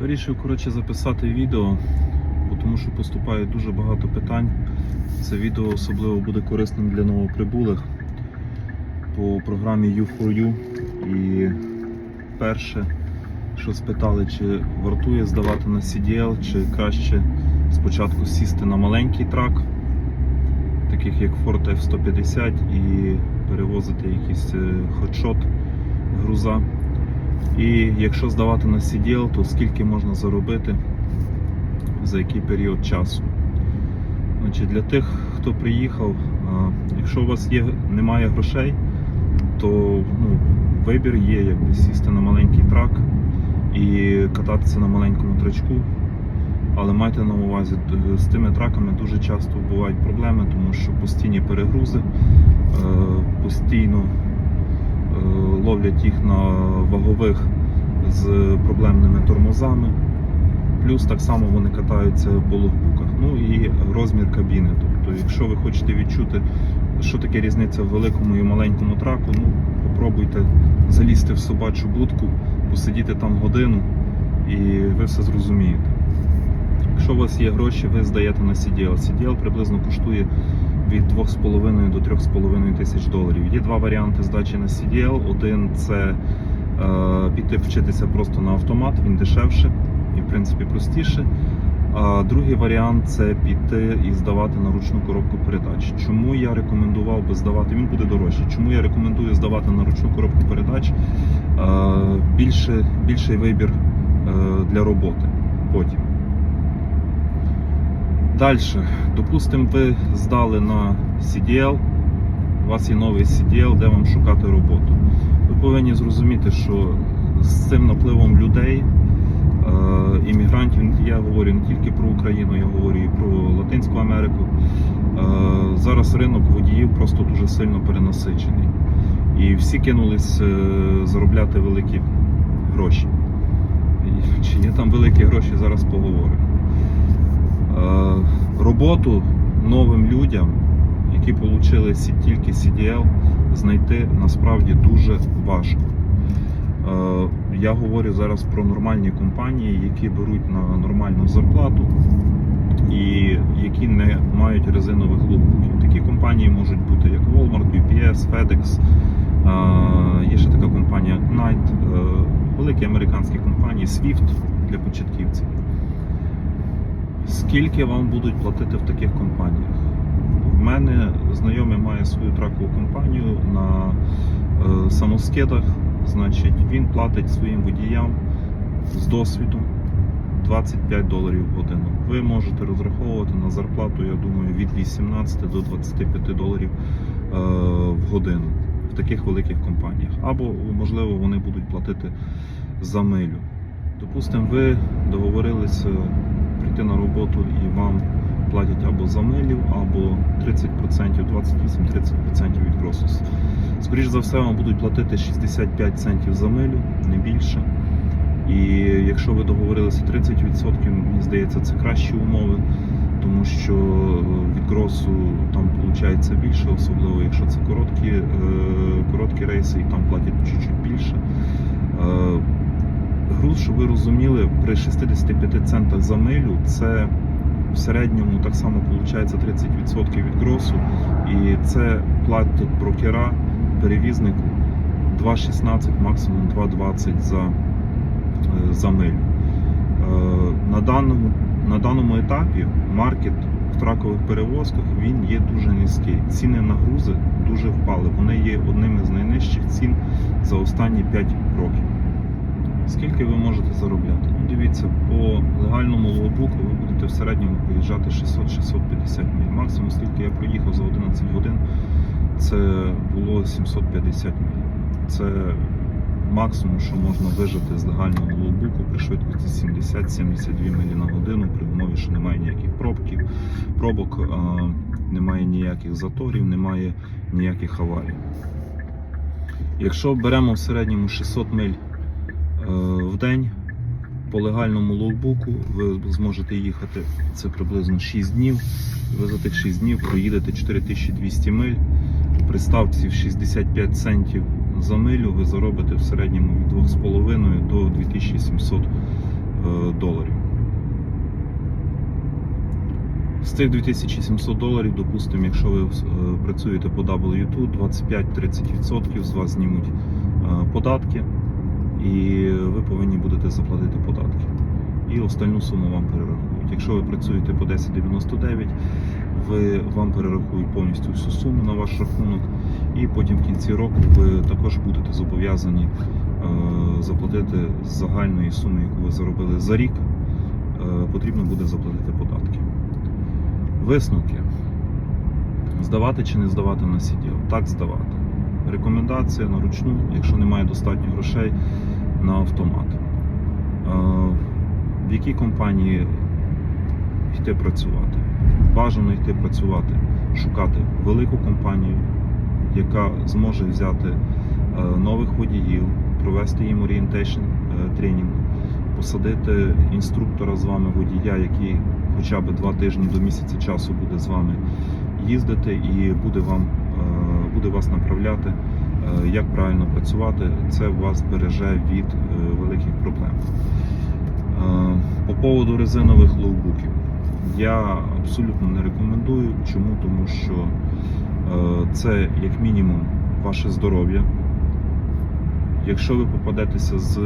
Вирішив коротше, записати відео, бо тому що поступає дуже багато питань. Це відео особливо буде корисним для новоприбулих по програмі U4U. І перше, що спитали, чи вартує здавати на CDL, чи краще спочатку сісти на маленький трак, таких як Ford F-150, і перевозити якийсь е, груза. І якщо здавати на CDL, то скільки можна заробити за який період часу. Значить, Для тих, хто приїхав, якщо у вас є, немає грошей, то ну, вибір є, якби сісти на маленький трак і кататися на маленькому трачку. Але майте на увазі, з тими траками дуже часто бувають проблеми, тому що постійні перегрузи, е, постійно ловлять їх на вагових з проблемними тормозами. Плюс так само вони катаються по логбуках. Ну і розмір кабіни. Тобто, якщо ви хочете відчути, що таке різниця в великому і маленькому траку, ну попробуйте залізти в собачу будку, посидіти там годину і ви все зрозумієте. Якщо у вас є гроші, ви здаєте на CDL. CDL приблизно коштує від 2,5 до 3,5 тисяч доларів. Є два варіанти здачі на CDL. Один це е, піти вчитися просто на автомат, він дешевше і в принципі простіше. А другий варіант це піти і здавати на ручну коробку передач. Чому я рекомендував би здавати? Він буде дорожче. Чому я рекомендую здавати на ручну коробку передач? Е, більше, більший вибір е, для роботи потім. Далі, допустимо, ви здали на CDL, у вас є новий CDL, де вам шукати роботу. Ви повинні зрозуміти, що з цим напливом людей, е, іммігрантів, я говорю не тільки про Україну, я говорю і про Латинську Америку. е, Зараз ринок водіїв просто дуже сильно перенасичений. І всі кинулись е, заробляти великі гроші. Чи є там великі гроші, зараз поговоримо. Е, роботу новим людям, які отримали тільки CDL, знайти насправді дуже важко. Е, Я говорю зараз про нормальні компанії, які беруть на нормальну зарплату і які не мають резинових лукбуків. Такі компанії можуть бути як Walmart, UPS, FedEx. Е, Є ще така компанія Knight, великі американські компанії, Swift для початківців. Скільки вам будуть платити в таких компаніях? В мене знайомий має свою тракову компанію на е, самоскидах. Значить, він платить своїм водіям з досвіду 25 доларів в годину. Ви можете розраховувати на зарплату, я думаю, від 18 до 25 доларів е, в годину в таких великих компаніях. Або, можливо, вони будуть платити за милю. Допустимо, ви договорилися прийти на роботу і вам платять або за милю, або 30%, 28-30% від гросу. Скоріше за все, вам будуть платити 65 центів за милю, не більше. І якщо ви договорилися 30%, мені здається, це кращі умови, тому що від гросу там виходить більше, особливо якщо це короткі, е, короткі рейси і там платять чуть-чуть більше. Груз, щоб ви розуміли, при 65 центах за милю це в середньому так само виходить 30% від гросу. І це платять брокера перевізнику 2,16, максимум 2,20 за, е, за милю. Е, На даному, на даному етапі маркет в тракових перевозках він є дуже низький. Ціни на грузи дуже впали. Вони є одними з найнижчих цін за останні 5 років. Скільки ви можете заробляти? Ну, дивіться, по легальному лоубуку ви будете в середньому поїжджати 600-650 миль. Максимум, скільки я проїхав за 11 годин, це було 750 миль. Це максимум, що можна вижити з легального лоубуку при швидкості 70-72 милі на годину, при умові, що немає ніяких пробків, пробок, а, немає ніяких заторів, немає ніяких аварій. Якщо беремо в середньому 600 миль в день по легальному лоукбуку ви зможете їхати це приблизно 6 днів. Ви за тих 6 днів проїдете 4200 миль. При ставці в 65 центів за милю ви заробите в середньому від 2,5 до 2700 е, доларів. З цих 2700 доларів, допустимо, якщо ви е, працюєте по W2, 25-30% з вас знімуть е, податки, і ви повинні будете заплатити податки. І остальну суму вам перерахують. Якщо ви працюєте по 1099, ви, вам перерахують повністю всю суму на ваш рахунок, і потім в кінці року ви також будете зобов'язані е, заплатити з загальної суми, яку ви заробили за рік, е, потрібно буде заплатити податки. Висновки. Здавати чи не здавати на сіділ? Так здавати. Рекомендація на ручну, якщо немає достатньо грошей, на автомат. Е, В якій компанії йти працювати? Бажано йти працювати, шукати велику компанію, яка зможе взяти е, нових водіїв, провести їм орієнтейшн тренінг, посадити інструктора з вами водія, який хоча б два тижні до місяця часу буде з вами їздити і буде вам е, буде вас направляти, е, як правильно працювати. Це вас береже від е, великих проблем. Е, По поводу резинових лоубуків. Я абсолютно не рекомендую. Чому? Тому що е, це як мінімум ваше здоров'я. Якщо ви попадетеся з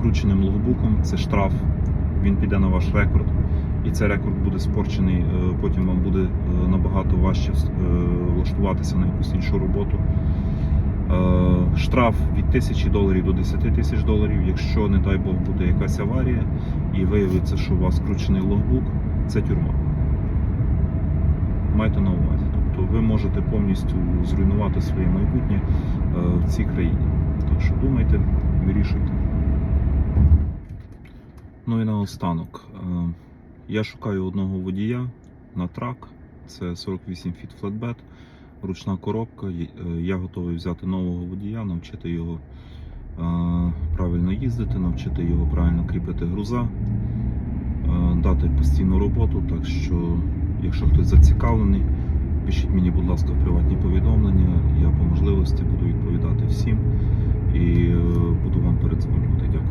крученим логбуком, це штраф, він піде на ваш рекорд, і цей рекорд буде спорчений. е, Потім вам буде е, набагато важче е, влаштуватися на якусь іншу роботу. Е, Штраф від 1000 доларів до 10 тисяч доларів. Якщо, не дай Бог, буде якась аварія і виявиться, що у вас кручений логбук, це тюрма. Майте на увазі. Тобто ви можете повністю зруйнувати своє майбутнє е, в цій країні. Так що думайте, вирішуйте. Ну і наостанок. Е, Я шукаю одного водія на трак. Це 48 фіт флетбет, ручна коробка. Е, Я готовий взяти нового водія, навчити його е, правильно їздити, навчити його правильно кріпити груза, е, дати постійну роботу. Так що, якщо хтось зацікавлений, пишіть мені, будь ласка, приватні повідомлення. Я по можливості буду відповідати всім і буду вам передзвонювати. Дякую.